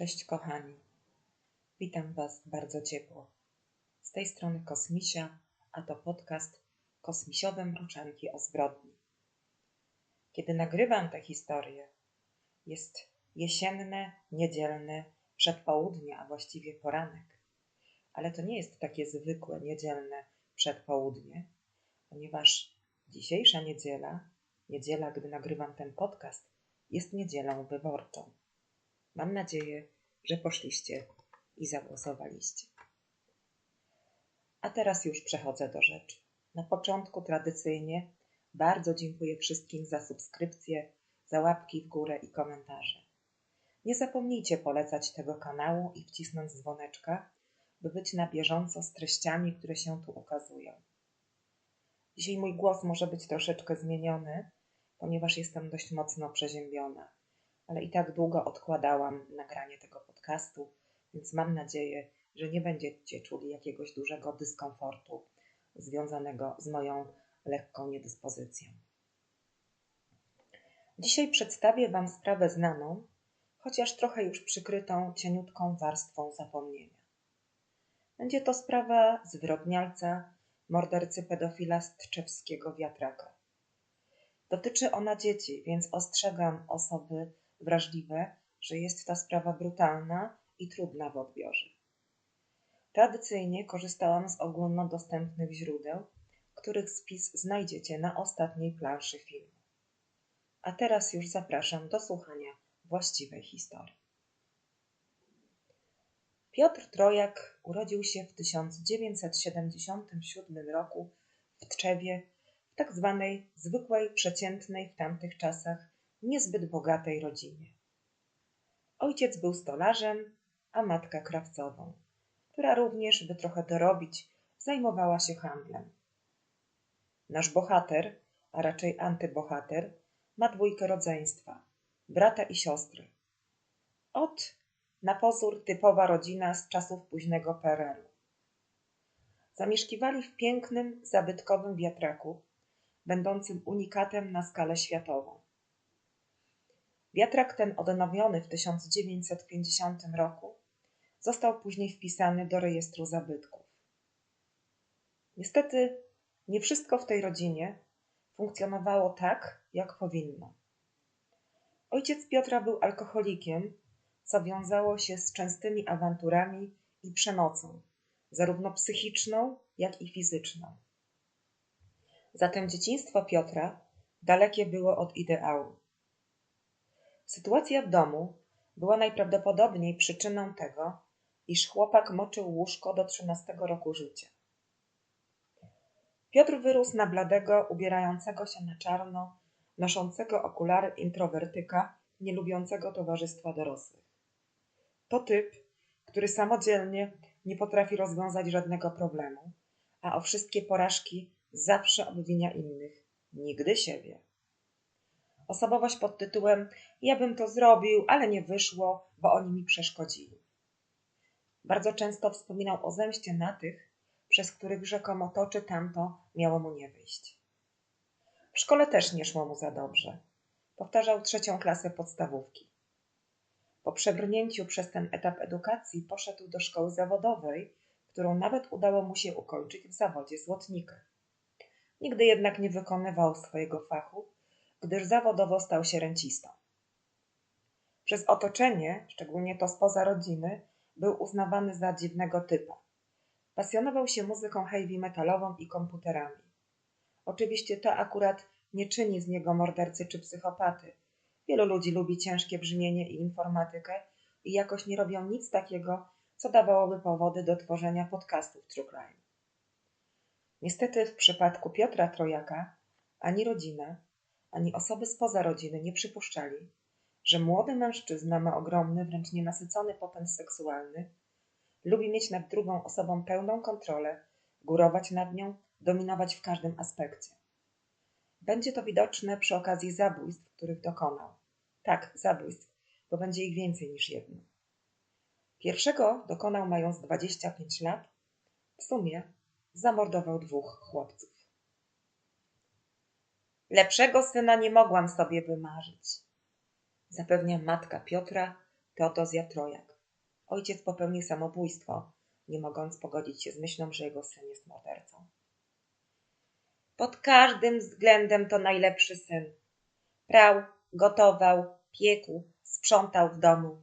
Cześć kochani. Witam Was bardzo ciepło. Z tej strony Kosmisia, a to podcast Kosmisiowe Mruczanki o zbrodni. Kiedy nagrywam tę historię, jest jesienne, niedzielne przedpołudnie, a właściwie poranek. Ale to nie jest takie zwykłe niedzielne przedpołudnie, ponieważ dzisiejsza niedziela, niedziela, gdy nagrywam ten podcast, jest niedzielą wyborczą. Mam nadzieję, że poszliście i zagłosowaliście. A teraz już przechodzę do rzeczy. Na początku tradycyjnie bardzo dziękuję wszystkim za subskrypcje, za łapki w górę i komentarze. Nie zapomnijcie polecać tego kanału i wcisnąć dzwoneczka, by być na bieżąco z treściami, które się tu ukazują. Dzisiaj mój głos może być troszeczkę zmieniony, ponieważ jestem dość mocno przeziębiona ale i tak długo odkładałam nagranie tego podcastu, więc mam nadzieję, że nie będziecie czuli jakiegoś dużego dyskomfortu związanego z moją lekką niedyspozycją. Dzisiaj przedstawię Wam sprawę znaną, chociaż trochę już przykrytą cieniutką warstwą zapomnienia. Będzie to sprawa zwyrodnialca, mordercy pedofila Strzewskiego Wiatraka. Dotyczy ona dzieci, więc ostrzegam osoby wrażliwe, że jest ta sprawa brutalna i trudna w odbiorze. Tradycyjnie korzystałam z ogólnodostępnych źródeł, których spis znajdziecie na ostatniej planszy filmu. A teraz już zapraszam do słuchania właściwej historii. Piotr Trojak urodził się w 1977 roku w Tczewie, w tak zwanej zwykłej, przeciętnej w tamtych czasach niezbyt bogatej rodzinie. Ojciec był stolarzem, a matka krawcową, która również, by trochę dorobić, zajmowała się handlem. Nasz bohater, a raczej antybohater, ma dwójkę rodzeństwa, brata i siostry. Od na pozór typowa rodzina z czasów późnego PRL-u. Zamieszkiwali w pięknym, zabytkowym wiatraku, będącym unikatem na skalę światową. Wiatrak ten odnowiony w 1950 roku został później wpisany do rejestru zabytków. Niestety nie wszystko w tej rodzinie funkcjonowało tak, jak powinno. Ojciec Piotra był alkoholikiem, co wiązało się z częstymi awanturami i przemocą, zarówno psychiczną, jak i fizyczną. Zatem dzieciństwo Piotra dalekie było od ideału. Sytuacja w domu była najprawdopodobniej przyczyną tego, iż chłopak moczył łóżko do trzynastego roku życia. Piotr wyrósł na bladego, ubierającego się na czarno, noszącego okulary introwertyka, nie lubiącego towarzystwa dorosłych. To typ, który samodzielnie nie potrafi rozwiązać żadnego problemu, a o wszystkie porażki zawsze obwinia innych, nigdy siebie. Osobowość pod tytułem Ja bym to zrobił, ale nie wyszło, bo oni mi przeszkodzili. Bardzo często wspominał o zemście na tych, przez których rzekomo to czy tamto miało mu nie wyjść. W szkole też nie szło mu za dobrze. Powtarzał trzecią klasę podstawówki. Po przebrnięciu przez ten etap edukacji poszedł do szkoły zawodowej, którą nawet udało mu się ukończyć w zawodzie złotnika. Nigdy jednak nie wykonywał swojego fachu, gdyż zawodowo stał się rencistą. Przez otoczenie, szczególnie to spoza rodziny, był uznawany za dziwnego typa. Pasjonował się muzyką heavy metalową i komputerami. Oczywiście to akurat nie czyni z niego mordercy czy psychopaty. Wielu ludzi lubi ciężkie brzmienie i informatykę i jakoś nie robią nic takiego, co dawałoby powody do tworzenia podcastów True Crime. Niestety w przypadku Piotra Trojaka ani rodzina, ani osoby spoza rodziny nie przypuszczali, że młody mężczyzna ma ogromny, wręcz nienasycony popęd seksualny, lubi mieć nad drugą osobą pełną kontrolę, górować nad nią, dominować w każdym aspekcie. Będzie to widoczne przy okazji zabójstw, których dokonał. Tak, zabójstw, bo będzie ich więcej niż jedno. Pierwszego dokonał mając 25 lat. W sumie zamordował dwóch chłopców. Lepszego syna nie mogłam sobie wymarzyć, zapewnia matka Piotra, Teodozja Trojak. ojciec popełnił samobójstwo, nie mogąc pogodzić się z myślą, że jego syn jest mordercą. Pod każdym względem to najlepszy syn. Prał, gotował, piekł, sprzątał w domu.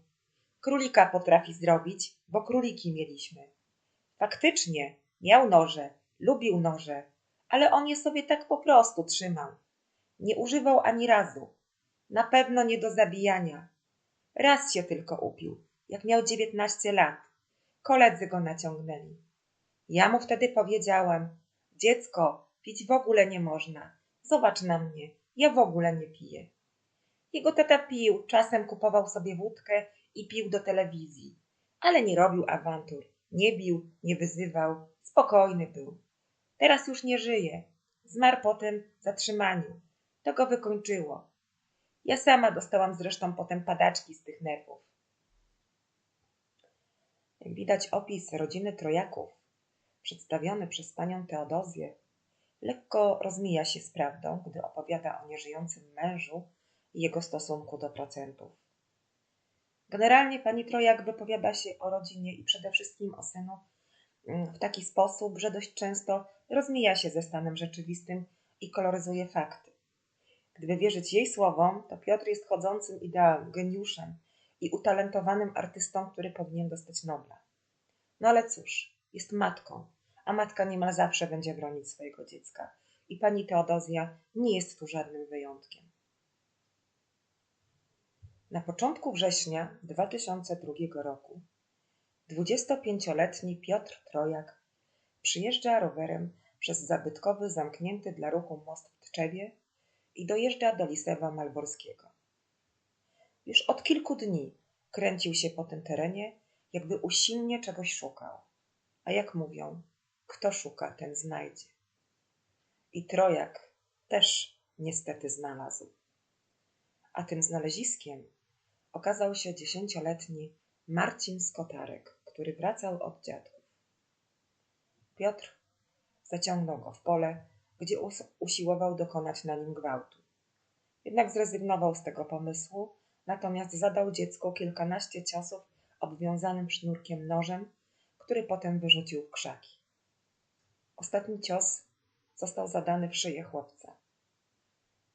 Królika potrafi zrobić, bo króliki mieliśmy. Faktycznie, miał noże, lubił noże, ale on je sobie tak po prostu trzymał. Nie używał ani razu. Na pewno nie do zabijania. Raz się tylko upił, jak miał dziewiętnaście lat. Koledzy go naciągnęli. Ja mu wtedy powiedziałam: Dziecko, pić w ogóle nie można. Zobacz na mnie, ja w ogóle nie piję. Jego tata pił, czasem kupował sobie wódkę i pił do telewizji, ale nie robił awantur, nie bił, nie wyzywał, spokojny był. Teraz już nie żyje. Zmarł potem w zatrzymaniu. To go wykończyło. Ja sama dostałam zresztą potem padaczki z tych nerwów. Jak widać opis rodziny Trojaków, przedstawiony przez panią Teodozję, lekko rozmija się z prawdą, gdy opowiada o nieżyjącym mężu i jego stosunku do procentów. Generalnie pani Trojak wypowiada się o rodzinie i przede wszystkim o synu mm, w taki sposób, że dość często rozmija się ze stanem rzeczywistym i koloryzuje fakty. Gdyby wierzyć jej słowom, to Piotr jest chodzącym ideałem, geniuszem i utalentowanym artystą, który powinien dostać Nobla. No ale cóż, jest matką, a matka niemal zawsze będzie bronić swojego dziecka. I pani Teodozja nie jest tu żadnym wyjątkiem. Na początku września 2002 roku 25-letni Piotr Trojak przyjeżdża rowerem przez zabytkowy, zamknięty dla ruchu most w Tczewie i dojeżdża do Lisewa Malborskiego. Już od kilku dni kręcił się po tym terenie, jakby usilnie czegoś szukał. A jak mówią, kto szuka, ten znajdzie. I Trojak też niestety znalazł. A tym znaleziskiem okazał się dziesięcioletni Marcin Skotarek, który wracał od dziadków. Piotr zaciągnął go w pole, gdzie usiłował dokonać na nim gwałtu. Jednak zrezygnował z tego pomysłu, natomiast zadał dziecku kilkanaście ciosów obwiązanym sznurkiem nożem, który potem wyrzucił w krzaki. Ostatni cios został zadany w szyję chłopca.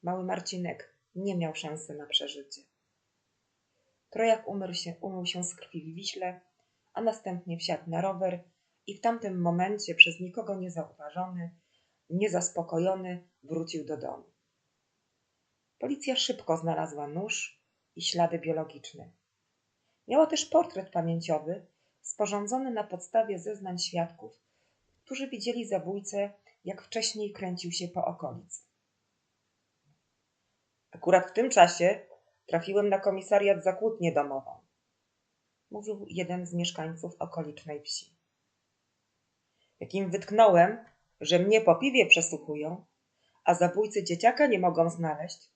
Mały Marcinek nie miał szansy na przeżycie. Trojak umył się, umył się z krwi w Wiśle, a następnie wsiadł na rower i w tamtym momencie przez nikogo niezauważony, niezaspokojony wrócił do domu. Policja szybko znalazła nóż i ślady biologiczne. Miała też portret pamięciowy sporządzony na podstawie zeznań świadków, którzy widzieli zabójcę, jak wcześniej kręcił się po okolicy. Akurat w tym czasie trafiłem na komisariat za kłótnię domową, mówił jeden z mieszkańców okolicznej wsi. Jak im wytknąłem, że mnie po piwie przesłuchują, a zabójcy dzieciaka nie mogą znaleźć,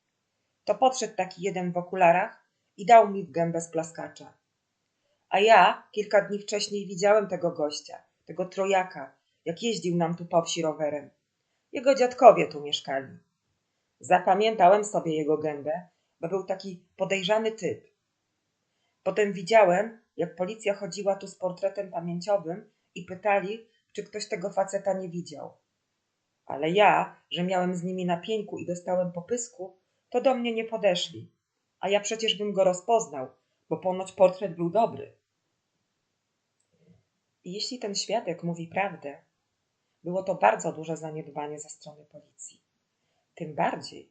to podszedł taki jeden w okularach i dał mi w gębę z plaskacza. A ja kilka dni wcześniej widziałem tego gościa, tego trojaka, jak jeździł nam tu po wsi rowerem. Jego dziadkowie tu mieszkali. Zapamiętałem sobie jego gębę, bo był taki podejrzany typ. Potem widziałem, jak policja chodziła tu z portretem pamięciowym i pytali, czy ktoś tego faceta nie widział. Ale ja, że miałem z nimi na pieńku i dostałem popysku, to do mnie nie podeszli. A ja przecież bym go rozpoznał, bo ponoć portret był dobry. I jeśli ten świadek mówi prawdę, było to bardzo duże zaniedbanie ze strony policji. Tym bardziej,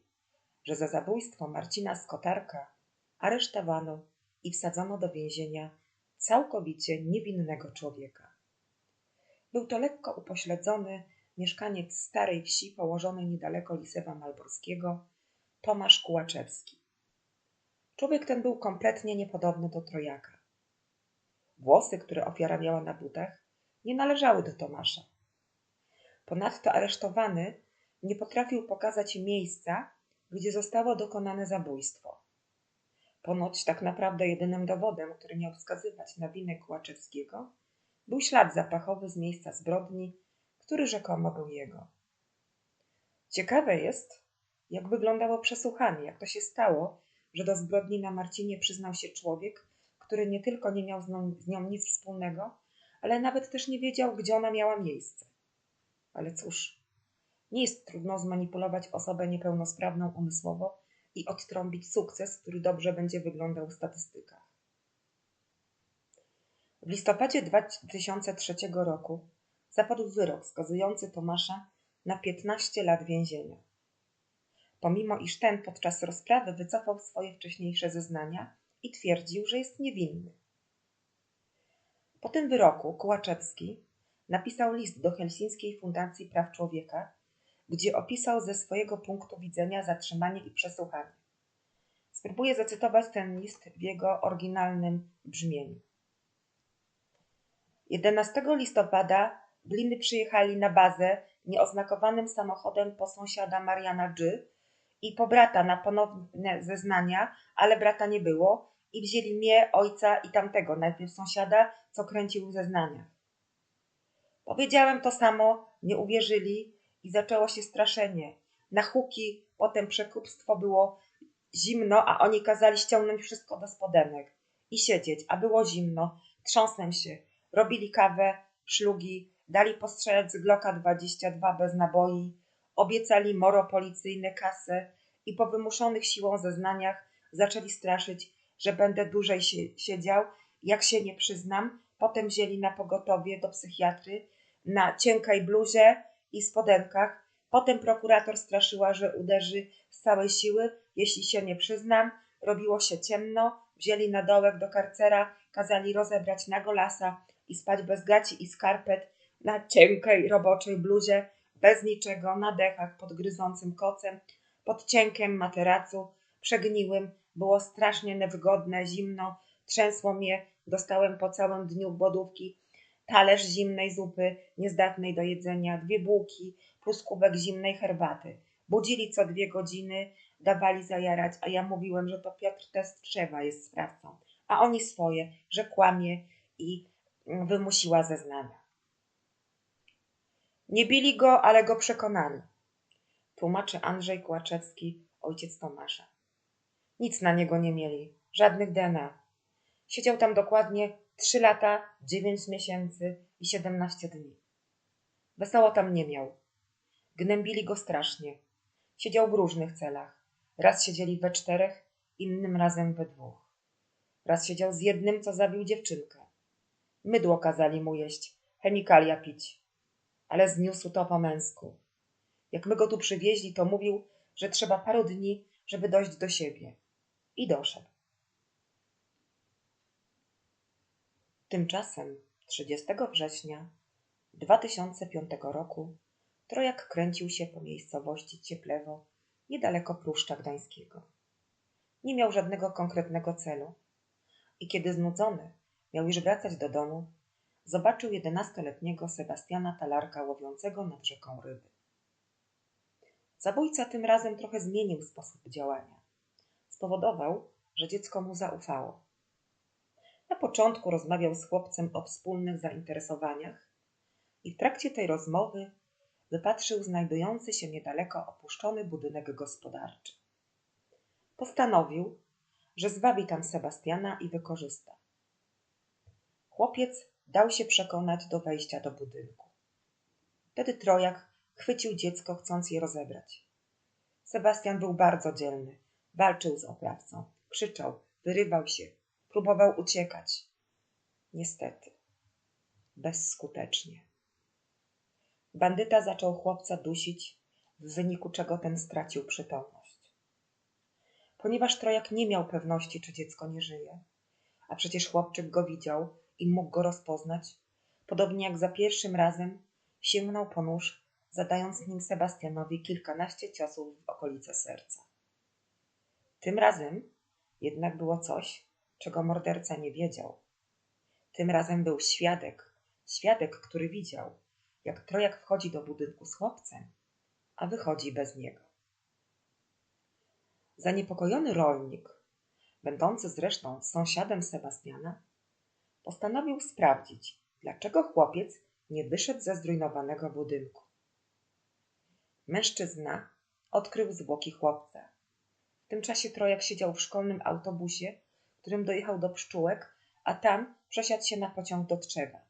że za zabójstwo Marcina Skotarka aresztowano i wsadzono do więzienia całkowicie niewinnego człowieka. Był to lekko upośledzony mieszkaniec starej wsi położonej niedaleko Lisewa Malborskiego, Tomasz Kułaczewski. Człowiek ten był kompletnie niepodobny do Trojaka. Włosy, które ofiara miała na butach, nie należały do Tomasza. Ponadto aresztowany nie potrafił pokazać miejsca, gdzie zostało dokonane zabójstwo. Ponoć tak naprawdę jedynym dowodem, który miał wskazywać na winę Kłaczewskiego, był ślad zapachowy z miejsca zbrodni, który rzekomo był jego. Ciekawe jest, jak wyglądało przesłuchanie, jak to się stało, że do zbrodni na Marcinie przyznał się człowiek, który nie tylko nie miał z nią, z nią nic wspólnego, ale nawet też nie wiedział, gdzie ona miała miejsce. Ale cóż, nie jest trudno zmanipulować osobę niepełnosprawną umysłowo i odtrąbić sukces, który dobrze będzie wyglądał w statystykach. W listopadzie 2003 roku zapadł wyrok skazujący Tomasza na 15 lat więzienia. Pomimo iż ten podczas rozprawy wycofał swoje wcześniejsze zeznania i twierdził, że jest niewinny. Po tym wyroku Kołaczewski napisał list do Helsińskiej Fundacji Praw Człowieka, gdzie opisał ze swojego punktu widzenia zatrzymanie i przesłuchanie. Spróbuję zacytować ten list w jego oryginalnym brzmieniu. 11 listopada Gliny przyjechali na bazę nieoznakowanym samochodem po sąsiada Mariana G. i po brata na ponowne zeznania, ale brata nie było i wzięli mnie, ojca i tamtego, najpierw sąsiada, co kręcił w zeznaniach. Powiedziałem to samo, nie uwierzyli i zaczęło się straszenie. Na huki, potem przekupstwo było zimno, a oni kazali ściągnąć wszystko do spodenek i siedzieć, a było zimno. Trząsłem się. Robili kawę, szlugi, dali postrzelać z Glocka 22 bez naboi, obiecali moro policyjne kasę i po wymuszonych siłą zeznaniach zaczęli straszyć, że będę dłużej siedział, jak się nie przyznam. Potem wzięli na pogotowie do psychiatry na cienkiej bluzie i spodenkach. Potem prokurator straszyła, że uderzy z całej siły, jeśli się nie przyznam. Robiło się ciemno, wzięli na dołek do karcera, kazali rozebrać na golasa i spać bez gaci i skarpet na cienkiej roboczej bluzie, bez niczego, na dechach pod gryzącym kocem, pod cienkiem materacu, przegniłym, było strasznie niewygodne, zimno, trzęsło mnie, dostałem po całym dniu głodówki, talerz zimnej zupy, niezdatnej do jedzenia, dwie bułki, plus kubek zimnej herbaty. Budzili co dwie godziny, dawali zajarać, a ja mówiłem, że to Piotr Testrzewa jest sprawcą, a oni swoje, że kłamie i wymusiła zeznania. Nie bili go, ale go przekonali. Tłumaczy Andrzej Kłaczewski, ojciec Tomasza. Nic na niego nie mieli, żadnych DNA. Siedział tam dokładnie trzy lata, dziewięć miesięcy i siedemnaście dni. Wesoło tam nie miał. Gnębili go strasznie. Siedział w różnych celach. Raz siedzieli we czterech, innym razem we dwóch. Raz siedział z jednym, co zabił dziewczynkę. Mydło kazali mu jeść, chemikalia pić. Ale zniósł to po męsku. Jak my go tu przywieźli, to mówił, że trzeba paru dni, żeby dojść do siebie. I doszedł. Tymczasem 30 września 2005 roku Trojak kręcił się po miejscowości Cieplewo, niedaleko Pruszcza Gdańskiego. Nie miał żadnego konkretnego celu i kiedy znudzony miał już wracać do domu, zobaczył jedenastoletniego Sebastiana Talarka łowiącego nad rzeką ryby. Zabójca tym razem trochę zmienił sposób działania. Spowodował, że dziecko mu zaufało. Na początku rozmawiał z chłopcem o wspólnych zainteresowaniach i w trakcie tej rozmowy wypatrzył znajdujący się niedaleko opuszczony budynek gospodarczy. Postanowił, że zwabi tam Sebastiana i wykorzysta. Chłopiec dał się przekonać do wejścia do budynku. Wtedy trojak chwycił dziecko, chcąc je rozebrać. Sebastian był bardzo dzielny. Walczył z oprawcą, krzyczał, wyrywał się, próbował uciekać. Niestety, bezskutecznie. Bandyta zaczął chłopca dusić, w wyniku czego ten stracił przytomność. Ponieważ trojak nie miał pewności, czy dziecko nie żyje, a przecież chłopczyk go widział i mógł go rozpoznać, podobnie jak za pierwszym razem sięgnął po nóż, zadając nim Sebastianowi kilkanaście ciosów w okolice serca. Tym razem jednak było coś, czego morderca nie wiedział. Tym razem był świadek, świadek, który widział, jak trojak wchodzi do budynku z chłopcem, a wychodzi bez niego. Zaniepokojony rolnik, będący zresztą sąsiadem Sebastiana, postanowił sprawdzić, dlaczego chłopiec nie wyszedł ze zrujnowanego budynku. Mężczyzna odkrył zwłoki chłopca. W tym czasie Trojak siedział w szkolnym autobusie, którym dojechał do pszczółek, a tam przesiadł się na pociąg do Tczewa.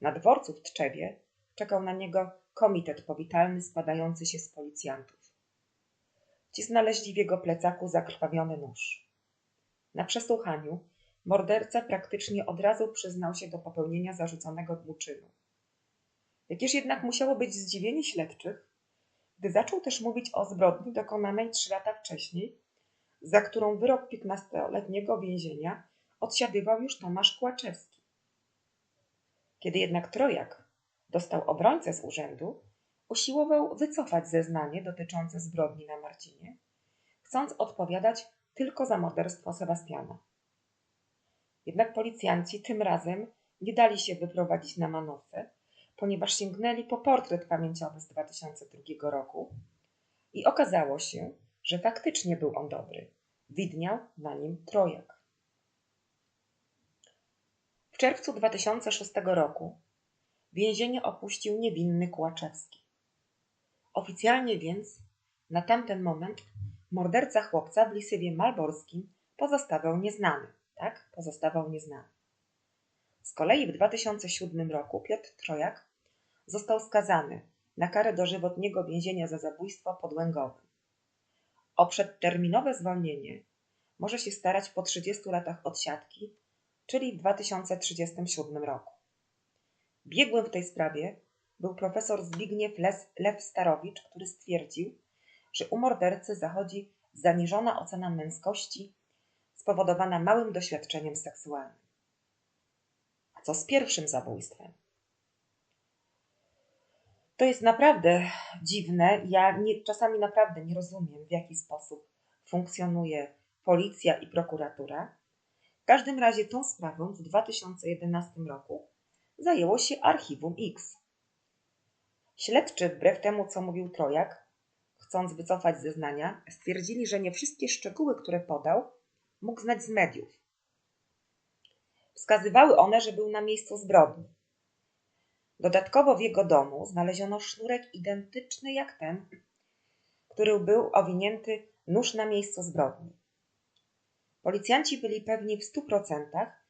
Na dworcu w Tczewie czekał na niego komitet powitalny składający się z policjantów. Ci znaleźli w jego plecaku zakrwawiony nóż. Na przesłuchaniu morderca praktycznie od razu przyznał się do popełnienia zarzuconego mu czynu. Jakież jednak musiało być zdziwienie śledczych, gdy zaczął też mówić o zbrodni dokonanej trzy lata wcześniej, za którą wyrok piętnastoletniego więzienia odsiadywał już Tomasz Kłaczewski. Kiedy jednak Trojak dostał obrońcę z urzędu, usiłował wycofać zeznanie dotyczące zbrodni na Marcinie, chcąc odpowiadać tylko za morderstwo Sebastiana. Jednak policjanci tym razem nie dali się wyprowadzić na manowce, ponieważ sięgnęli po portret pamięciowy z 2002 roku i okazało się, że faktycznie był on dobry. Widniał na nim trojak. W czerwcu 2006 roku więzienie opuścił niewinny Kłaczewski. Oficjalnie więc na tamten moment morderca chłopca w Lisywie Malborskim pozostawał nieznany. Tak? Pozostawał nieznany. Z kolei w 2007 roku Piotr Trojak został skazany na karę dożywotniego więzienia za zabójstwo podłęgowe. O przedterminowe zwolnienie może się starać po 30 latach odsiadki, czyli w 2037 roku. Biegłym w tej sprawie był profesor Zbigniew Lew Starowicz, który stwierdził, że u mordercy zachodzi zaniżona ocena męskości spowodowana małym doświadczeniem seksualnym. A co z pierwszym zabójstwem? To jest naprawdę dziwne. Ja nie, czasami naprawdę nie rozumiem, w jaki sposób funkcjonuje policja i prokuratura. W każdym razie tą sprawą w 2011 roku zajęło się Archiwum X. Śledczy, wbrew temu co mówił Trojak, chcąc wycofać zeznania, stwierdzili, że nie wszystkie szczegóły, które podał, mógł znać z mediów. Wskazywały one, że był na miejscu zbrodni. Dodatkowo w jego domu znaleziono sznurek identyczny jak ten, który był owinięty nóż na miejscu zbrodni. Policjanci byli pewni w stu procentach,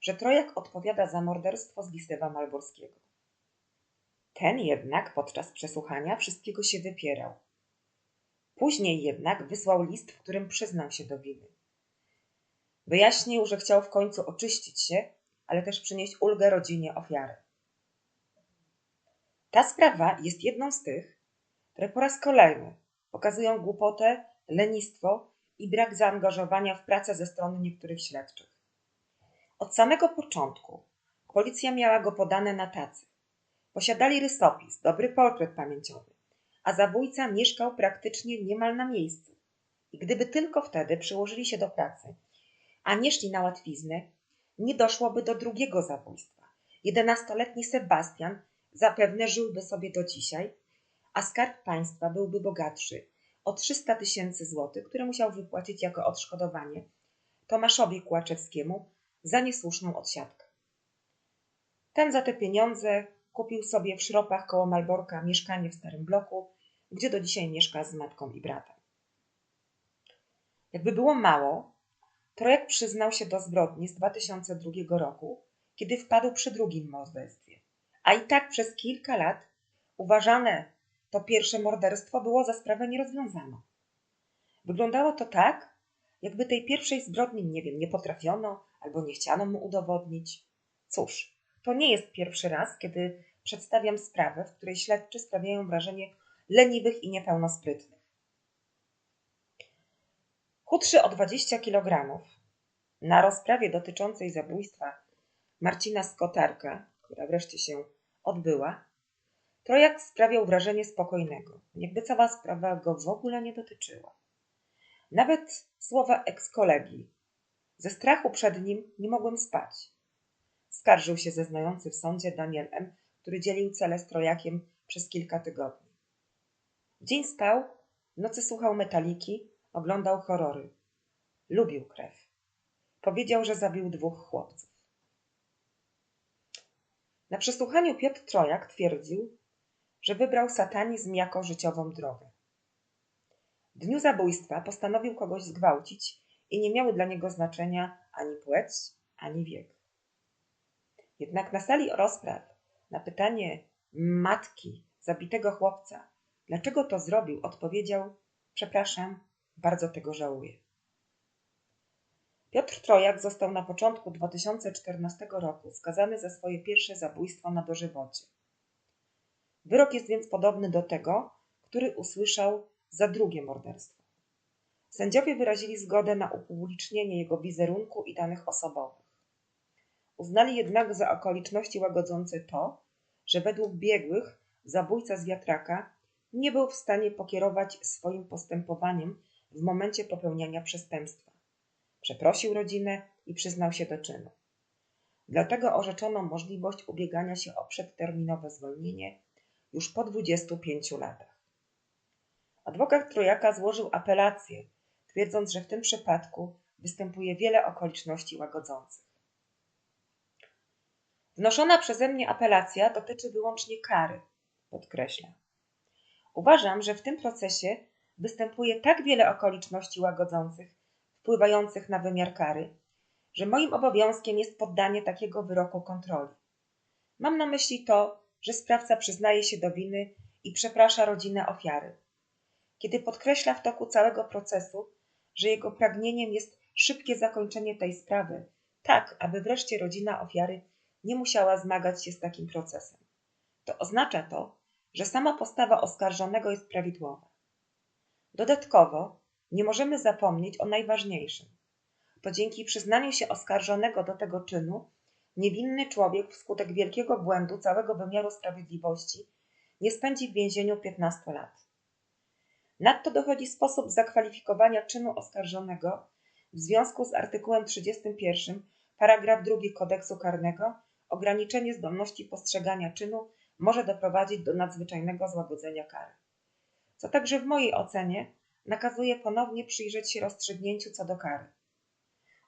że Trojak odpowiada za morderstwo z Malborskiego. Ten jednak podczas przesłuchania wszystkiego się wypierał. Później jednak wysłał list, w którym przyznał się do winy. Wyjaśnił, że chciał w końcu oczyścić się, ale też przynieść ulgę rodzinie ofiary. Ta sprawa jest jedną z tych, które po raz kolejny pokazują głupotę, lenistwo i brak zaangażowania w pracę ze strony niektórych śledczych. Od samego początku policja miała go podane na tacy. Posiadali rysopis, dobry portret pamięciowy, a zabójca mieszkał praktycznie niemal na miejscu. I gdyby tylko wtedy przyłożyli się do pracy, a nie szli na łatwiznę, nie doszłoby do drugiego zabójstwa. Jedenastoletni Sebastian zapewne żyłby sobie do dzisiaj, a skarb państwa byłby bogatszy o 300 tysięcy złotych, które musiał wypłacić jako odszkodowanie Tomaszowi Kłaczewskiemu za niesłuszną odsiadkę. Ten za te pieniądze kupił sobie w Szropach koło Malborka mieszkanie w starym bloku, gdzie do dzisiaj mieszka z matką i bratem. Jakby było mało, Trojak przyznał się do zbrodni z 2002 roku, kiedy wpadł przy drugim morderstwie. A i tak przez kilka lat uważane to pierwsze morderstwo było za sprawę nierozwiązaną. Wyglądało to tak, jakby tej pierwszej zbrodni, nie wiem, nie potrafiono albo nie chciano mu udowodnić. Cóż, to nie jest pierwszy raz, kiedy przedstawiam sprawę, w której śledczy sprawiają wrażenie leniwych i niepełnosprytnych. Chudszy o 20 kg. Na rozprawie dotyczącej zabójstwa Marcina Skotarka, która wreszcie się odbyła, Trojak sprawiał wrażenie spokojnego, jakby cała sprawa go w ogóle nie dotyczyła. Nawet słowa ekskolegi. Ze strachu przed nim nie mogłem spać. Skarżył się zeznający w sądzie Daniel M., który dzielił cele z Trojakiem przez kilka tygodni. Dzień spał, nocy słuchał metaliki, oglądał horrory. Lubił krew. Powiedział, że zabił dwóch chłopców. Na przesłuchaniu Piotr Trojak twierdził, że wybrał satanizm jako życiową drogę. W dniu zabójstwa postanowił kogoś zgwałcić i nie miały dla niego znaczenia ani płeć, ani wiek. Jednak na sali rozpraw na pytanie matki zabitego chłopca, dlaczego to zrobił, odpowiedział: Przepraszam, bardzo tego żałuję. Piotr Trojak został na początku 2014 roku skazany za swoje pierwsze zabójstwo na dożywocie. Wyrok jest więc podobny do tego, który usłyszał za drugie morderstwo. Sędziowie wyrazili zgodę na upublicznienie jego wizerunku i danych osobowych. Uznali jednak za okoliczności łagodzące to, że według biegłych zabójca z wiatraka nie był w stanie pokierować swoim postępowaniem w momencie popełniania przestępstwa. Przeprosił rodzinę i przyznał się do czynu. Dlatego orzeczono możliwość ubiegania się o przedterminowe zwolnienie już po 25 latach. Adwokat Trojaka złożył apelację, twierdząc, że w tym przypadku występuje wiele okoliczności łagodzących. Wnoszona przeze mnie apelacja dotyczy wyłącznie kary, podkreśla. Uważam, że w tym procesie występuje tak wiele okoliczności łagodzących, wpływających na wymiar kary, że moim obowiązkiem jest poddanie takiego wyroku kontroli. Mam na myśli to, że sprawca przyznaje się do winy i przeprasza rodzinę ofiary. Kiedy podkreśla w toku całego procesu, że jego pragnieniem jest szybkie zakończenie tej sprawy, tak aby wreszcie rodzina ofiary nie musiała zmagać się z takim procesem. To oznacza to, że sama postawa oskarżonego jest prawidłowa. Dodatkowo nie możemy zapomnieć o najważniejszym. To dzięki przyznaniu się oskarżonego do tego czynu niewinny człowiek wskutek wielkiego błędu całego wymiaru sprawiedliwości nie spędzi w więzieniu 15 lat. Nadto dochodzi sposób zakwalifikowania czynu oskarżonego w związku z artykułem 31 paragraf 2 kodeksu karnego ograniczenie zdolności postrzegania czynu może doprowadzić do nadzwyczajnego złagodzenia kary. Co także w mojej ocenie nakazuje ponownie przyjrzeć się rozstrzygnięciu co do kary.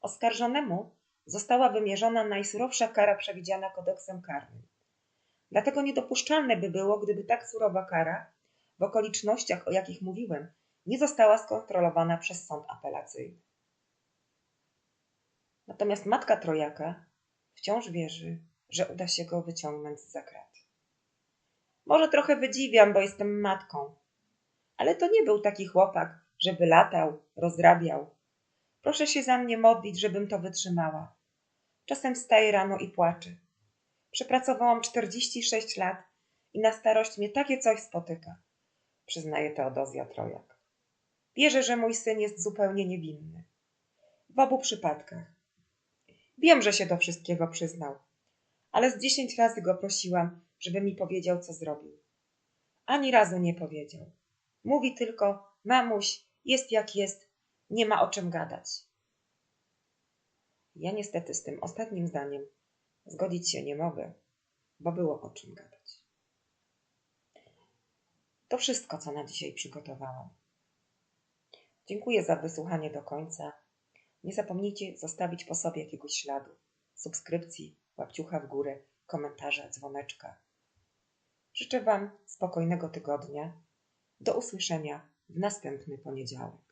Oskarżonemu została wymierzona najsurowsza kara przewidziana kodeksem karnym. Dlatego niedopuszczalne by było, gdyby tak surowa kara, w okolicznościach, o jakich mówiłem, nie została skontrolowana przez sąd apelacyjny. Natomiast matka Trojaka wciąż wierzy, że uda się go wyciągnąć z zakrat. Może trochę wydziwiam, bo jestem matką, ale to nie był taki chłopak, że wylatał, rozrabiał. Proszę się za mnie modlić, żebym to wytrzymała. Czasem wstaję rano i płaczę. Przepracowałam 46 lat i na starość mnie takie coś spotyka, przyznaje Teodozja Trojak. Wierzę, że mój syn jest zupełnie niewinny. W obu przypadkach. Wiem, że się do wszystkiego przyznał, ale z dziesięć razy go prosiłam, żeby mi powiedział, co zrobił. Ani razu nie powiedział. Mówi tylko: Mamuś, jest jak jest, nie ma o czym gadać. Ja niestety z tym ostatnim zdaniem zgodzić się nie mogę, bo było o czym gadać. To wszystko, co na dzisiaj przygotowałam. Dziękuję za wysłuchanie do końca. Nie zapomnijcie zostawić po sobie jakiegoś śladu, subskrypcji, łapciucha w górę, komentarza, dzwoneczka. Życzę Wam spokojnego tygodnia. Do usłyszenia w następny poniedziałek.